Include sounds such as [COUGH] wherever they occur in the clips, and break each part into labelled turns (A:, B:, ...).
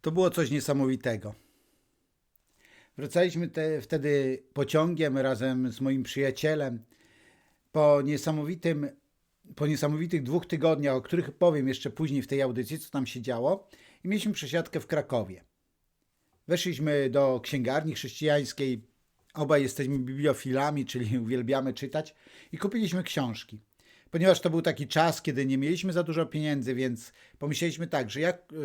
A: To było coś niesamowitego. Wracaliśmy te, wtedy pociągiem razem z moim przyjacielem. Po niesamowitym, po niesamowitych dwóch tygodniach, o których powiem jeszcze później w tej audycji, co tam się działo, i mieliśmy przesiadkę w Krakowie. Weszliśmy do księgarni chrześcijańskiej. Obaj jesteśmy bibliofilami, czyli uwielbiamy czytać, i kupiliśmy książki ponieważ to był taki czas, kiedy nie mieliśmy za dużo pieniędzy, więc pomyśleliśmy tak, że jak y,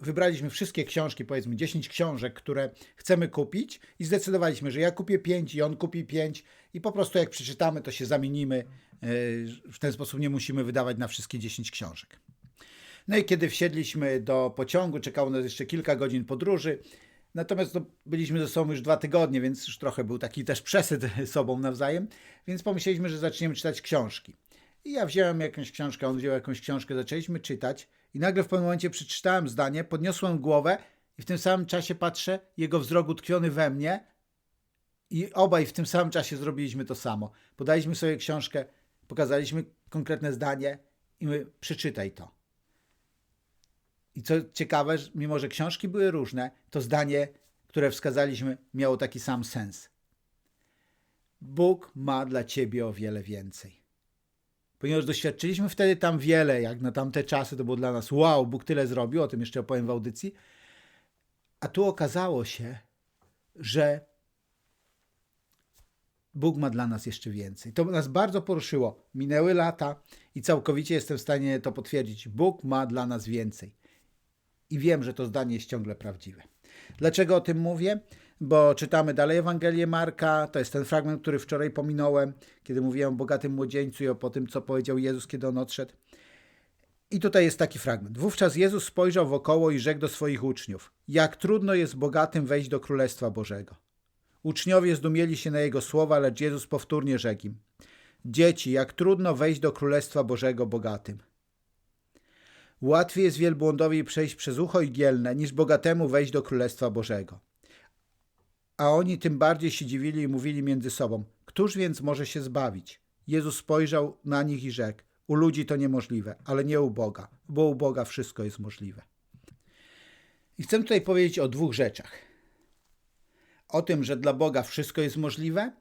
A: wybraliśmy wszystkie książki, powiedzmy 10 książek, które chcemy kupić i zdecydowaliśmy, że ja kupię 5 i on kupi 5 i po prostu jak przeczytamy, to się zamienimy. Y, w ten sposób nie musimy wydawać na wszystkie 10 książek. No i kiedy wsiedliśmy do pociągu, czekało nas jeszcze kilka godzin podróży. Natomiast no, byliśmy ze sobą już dwa tygodnie, więc już trochę był taki też przesyt [LAUGHS] sobą nawzajem, więc pomyśleliśmy, że zaczniemy czytać książki. I ja wziąłem jakąś książkę, on wziął jakąś książkę, zaczęliśmy czytać i nagle w pewnym momencie przeczytałem zdanie, podniosłem głowę i w tym samym czasie patrzę, jego wzrok utkwiony we mnie i obaj w tym samym czasie zrobiliśmy to samo. Podaliśmy sobie książkę, pokazaliśmy konkretne zdanie i my przeczytaj to. I co ciekawe, mimo że książki były różne, to zdanie, które wskazaliśmy, miało taki sam sens. Bóg ma dla ciebie o wiele więcej ponieważ doświadczyliśmy wtedy tam wiele, jak na tamte czasy to było dla nas wow, Bóg tyle zrobił, o tym jeszcze opowiem w audycji. A tu okazało się, że Bóg ma dla nas jeszcze więcej. To nas bardzo poruszyło. Minęły lata i całkowicie jestem w stanie to potwierdzić. Bóg ma dla nas więcej. I wiem, że to zdanie jest ciągle prawdziwe. Dlaczego o tym mówię? bo czytamy dalej Ewangelię Marka. To jest ten fragment, który wczoraj pominąłem, kiedy mówiłem o bogatym młodzieńcu i o tym, co powiedział Jezus, kiedy on odszedł. I tutaj jest taki fragment. Wówczas Jezus spojrzał wokoło i rzekł do swoich uczniów: Jak trudno jest bogatym wejść do Królestwa Bożego. Uczniowie zdumieli się na jego słowa, lecz Jezus powtórnie rzekł im: Dzieci, jak trudno wejść do Królestwa Bożego bogatym. Łatwiej jest wielbłądowi przejść przez ucho igielne, niż bogatemu wejść do Królestwa Bożego. A oni tym bardziej się dziwili i mówili między sobą: Któż więc może się zbawić? Jezus spojrzał na nich i rzekł: U ludzi to niemożliwe, ale nie u Boga, bo u Boga wszystko jest możliwe. I chcę tutaj powiedzieć o dwóch rzeczach: o tym, że dla Boga wszystko jest możliwe,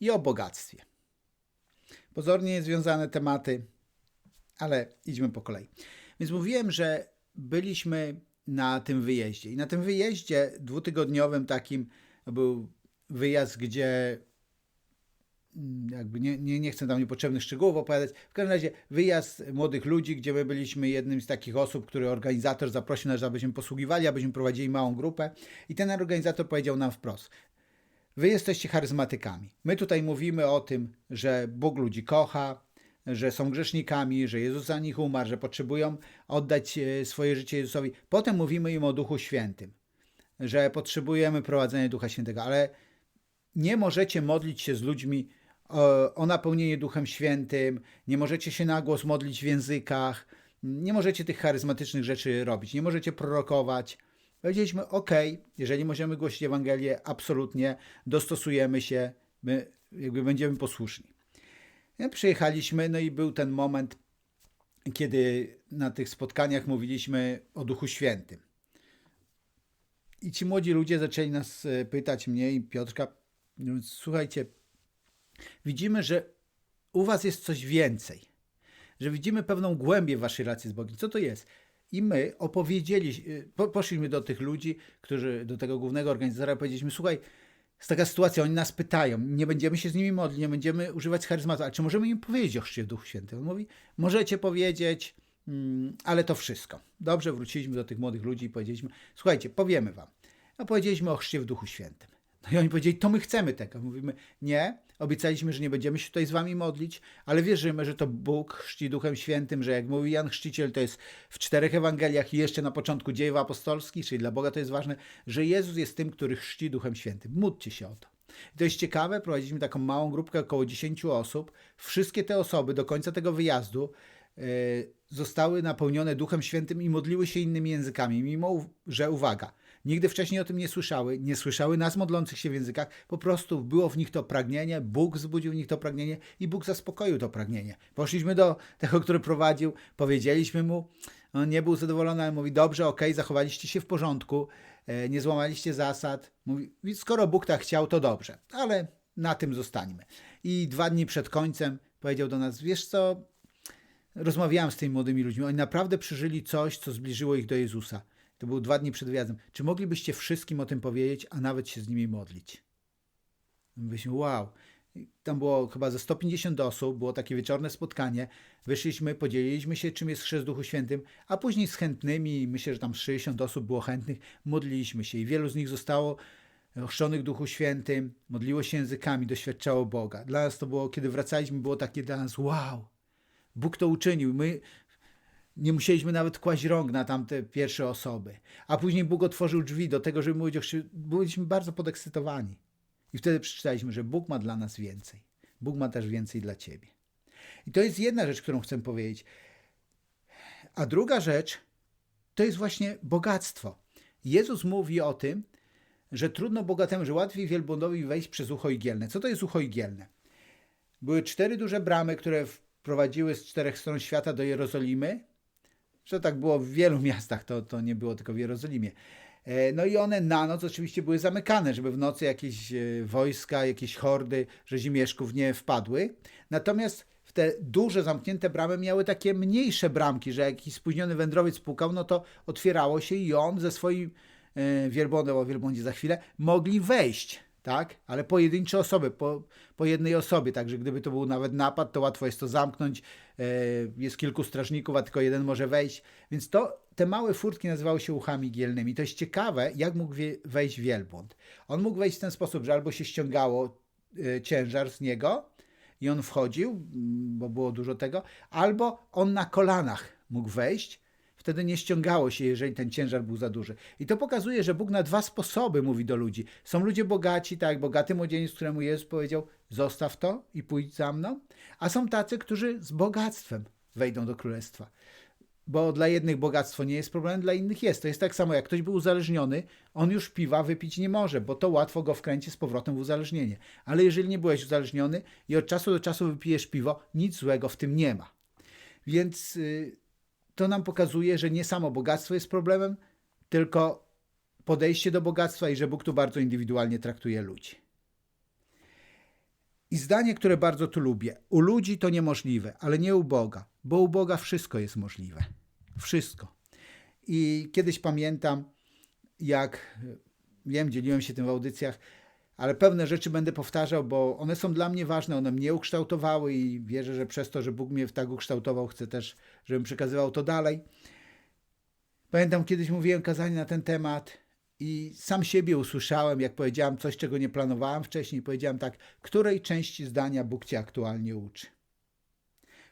A: i o bogactwie. Pozornie niezwiązane tematy, ale idźmy po kolei. Więc mówiłem, że byliśmy na tym wyjeździe. I na tym wyjeździe dwutygodniowym takim był wyjazd, gdzie mm, jakby nie, nie, nie chcę tam niepotrzebnych szczegółów opowiadać. W każdym razie wyjazd młodych ludzi, gdzie my byliśmy jednym z takich osób, który organizator zaprosił nas, abyśmy posługiwali, abyśmy prowadzili małą grupę. I ten organizator powiedział nam wprost: Wy jesteście charyzmatykami. My tutaj mówimy o tym, że Bóg ludzi kocha, że są grzesznikami, że Jezus za nich umarł, że potrzebują oddać e, swoje życie Jezusowi. Potem mówimy im o Duchu Świętym że potrzebujemy prowadzenia Ducha Świętego, ale nie możecie modlić się z ludźmi o, o napełnienie Duchem Świętym, nie możecie się na głos modlić w językach, nie możecie tych charyzmatycznych rzeczy robić, nie możecie prorokować. Powiedzieliśmy, ok, jeżeli możemy głosić Ewangelię, absolutnie dostosujemy się, my jakby będziemy posłuszni. Przyjechaliśmy, no i był ten moment, kiedy na tych spotkaniach mówiliśmy o Duchu Świętym. I ci młodzi ludzie zaczęli nas e, pytać, mnie i Piotrka, słuchajcie, widzimy, że u was jest coś więcej, że widzimy pewną głębię waszej relacji z Bogiem. Co to jest? I my opowiedzieli, e, poszliśmy do tych ludzi, którzy, do tego głównego organizatora, powiedzieliśmy, słuchaj, jest taka sytuacja, oni nas pytają, nie będziemy się z nimi modlić, nie będziemy używać charyzmatu, ale czy możemy im powiedzieć o chrzcie w Duchu Świętym? On mówi, możecie powiedzieć, Mm, ale to wszystko. Dobrze, wróciliśmy do tych młodych ludzi i powiedzieliśmy, słuchajcie, powiemy wam. No powiedzieliśmy o chrzcie w Duchu Świętym. No i oni powiedzieli, to my chcemy tego. Mówimy, nie, obiecaliśmy, że nie będziemy się tutaj z wami modlić, ale wierzymy, że to Bóg chrzci Duchem Świętym, że jak mówi Jan Chrzciciel, to jest w czterech Ewangeliach i jeszcze na początku dziejów apostolskich, czyli dla Boga to jest ważne, że Jezus jest tym, który chrzci Duchem Świętym. Módlcie się o to. I to jest ciekawe, prowadziliśmy taką małą grupkę, około 10 osób. Wszystkie te osoby do końca tego wyjazdu E, zostały napełnione Duchem Świętym i modliły się innymi językami, mimo że uwaga, nigdy wcześniej o tym nie słyszały, nie słyszały nas modlących się w językach, po prostu było w nich to pragnienie, Bóg wzbudził w nich to pragnienie i Bóg zaspokoił to pragnienie. Poszliśmy do tego, który prowadził, powiedzieliśmy mu, On nie był zadowolony, ale mówi, dobrze, okej, zachowaliście się w porządku, e, nie złamaliście zasad. Mówi, skoro Bóg tak chciał, to dobrze, ale na tym zostańmy. I dwa dni przed końcem powiedział do nas, wiesz co, rozmawiałem z tymi młodymi ludźmi, oni naprawdę przeżyli coś, co zbliżyło ich do Jezusa. To było dwa dni przed wyjazdem. Czy moglibyście wszystkim o tym powiedzieć, a nawet się z nimi modlić? Mówiliśmy, wow. Tam było chyba ze 150 osób, było takie wieczorne spotkanie. Wyszliśmy, podzieliliśmy się, czym jest chrzest Duchu Świętym, a później z chętnymi, myślę, że tam 60 osób było chętnych, modliliśmy się i wielu z nich zostało ochrzczonych Duchu Świętym, modliło się językami, doświadczało Boga. Dla nas to było, kiedy wracaliśmy, było takie dla nas, wow, Bóg to uczynił. My nie musieliśmy nawet kłaść rąk na tamte pierwsze osoby. A później Bóg otworzył drzwi do tego, żeby mówić o chrzcie. Byliśmy bardzo podekscytowani. I wtedy przeczytaliśmy, że Bóg ma dla nas więcej. Bóg ma też więcej dla ciebie. I to jest jedna rzecz, którą chcę powiedzieć. A druga rzecz to jest właśnie bogactwo. Jezus mówi o tym, że trudno bogatemu, że łatwiej wielbłądowi wejść przez ucho igielne. Co to jest ucho igielne? Były cztery duże bramy, które wprowadziły z czterech stron świata do Jerozolimy. Że tak było w wielu [LAUGHS] miastach, to, to nie było tylko w Jerozolimie. E, No i one na noc oczywiście były zamykane, żeby w nocy jakieś e, wojska, jakieś hordy rzezimieszków nie wpadły. Natomiast w te duże zamknięte bramy miały takie mniejsze bramki, że jakiś spóźniony wędrowiec pukał, no to otwierało się i on ze swoim e, wielbłądem, o wielbłądzie za chwilę, mogli wejść, tak? Ale pojedyncze osoby, po, po jednej osobie, także gdyby to był nawet napad, to łatwo jest to zamknąć, e, jest kilku strażników, a tylko jeden może wejść, więc to, te małe furtki nazywały się uchami gielnymi. To jest ciekawe, jak mógł wejść wielbłąd. On mógł wejść w ten sposób, że albo się ściągało e, ciężar z niego i on wchodził, bo było dużo tego, albo on na kolanach mógł wejść, wtedy nie ściągało się, jeżeli ten ciężar był za duży. I to pokazuje, że Bóg na dwa sposoby mówi do ludzi. Są ludzie bogaci, tak bogaty młodzieniec, któremu Jezus powiedział, zostaw to i pójdź za mną, a są tacy, którzy z bogactwem wejdą do królestwa. Bo dla jednych bogactwo nie jest problemem, dla innych jest. To jest tak samo, jak ktoś był uzależniony, on już piwa wypić nie może, bo to łatwo go wkręci z powrotem w uzależnienie. Ale jeżeli nie byłeś uzależniony i od czasu do czasu wypijesz piwo, nic złego w tym nie ma. Więc y, to nam pokazuje, że nie samo bogactwo jest problemem, tylko podejście do bogactwa i że Bóg tu bardzo indywidualnie traktuje ludzi. I zdanie, które bardzo tu lubię. U ludzi to niemożliwe, ale nie u Boga, bo u Boga wszystko jest możliwe. Wszystko. I kiedyś pamiętam, jak wiem, dzieliłem się tym w audycjach, ale pewne rzeczy będę powtarzał, bo one są dla mnie ważne, one mnie ukształtowały i wierzę, że przez to, że Bóg mnie tak ukształtował, chcę też, żebym przekazywał to dalej. Pamiętam, kiedyś mówiłem kazanie na ten temat i sam siebie usłyszałem, jak powiedziałem coś, czego nie planowałem wcześniej. Powiedziałem tak, której części zdania Bóg cię aktualnie uczy?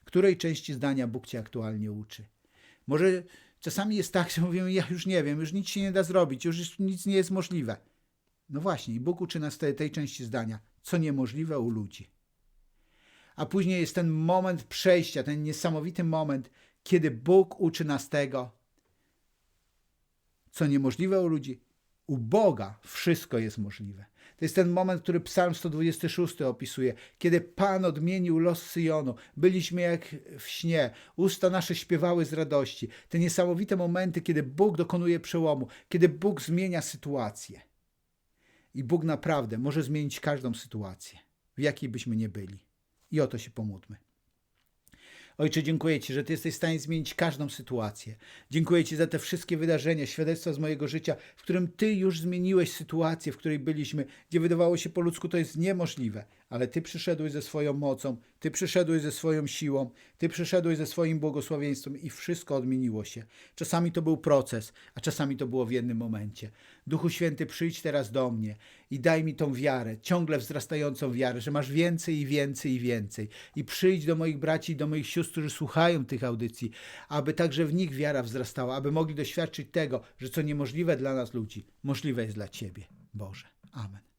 A: Której części zdania Bóg cię aktualnie uczy? Może czasami jest tak, że mówimy, ja już nie wiem, już nic się nie da zrobić, już nic nie jest możliwe. No właśnie, i Bóg uczy nas tej, tej części zdania, co niemożliwe u ludzi. A później jest ten moment przejścia, ten niesamowity moment, kiedy Bóg uczy nas tego, co niemożliwe u ludzi. U Boga wszystko jest możliwe. To jest ten moment, który Psalm 126 opisuje, kiedy Pan odmienił los Syjonu. Byliśmy jak w śnie, usta nasze śpiewały z radości. Te niesamowite momenty, kiedy Bóg dokonuje przełomu, kiedy Bóg zmienia sytuację. I Bóg naprawdę może zmienić każdą sytuację, w jakiej byśmy nie byli. I o to się pomódlmy. Ojcze, dziękuję Ci, że Ty jesteś w stanie zmienić każdą sytuację. Dziękuję Ci za te wszystkie wydarzenia, świadectwa z mojego życia, w którym Ty już zmieniłeś sytuację, w której byliśmy, gdzie wydawało się po ludzku to jest niemożliwe, ale Ty przyszedłeś ze swoją mocą, Ty przyszedłeś ze swoją siłą, Ty przyszedłeś ze swoim błogosławieństwem i wszystko odmieniło się. Czasami to był proces, a czasami to było w jednym momencie. Duchu Święty, przyjdź teraz do mnie i daj mi tą wiarę, ciągle wzrastającą wiarę, że masz więcej i więcej i więcej. I przyjdź do moich braci i do moich sióstr, którzy słuchają tych audycji, aby także w nich wiara wzrastała, aby mogli doświadczyć tego, że co niemożliwe dla nas ludzi, możliwe jest dla Ciebie, Boże. Amen.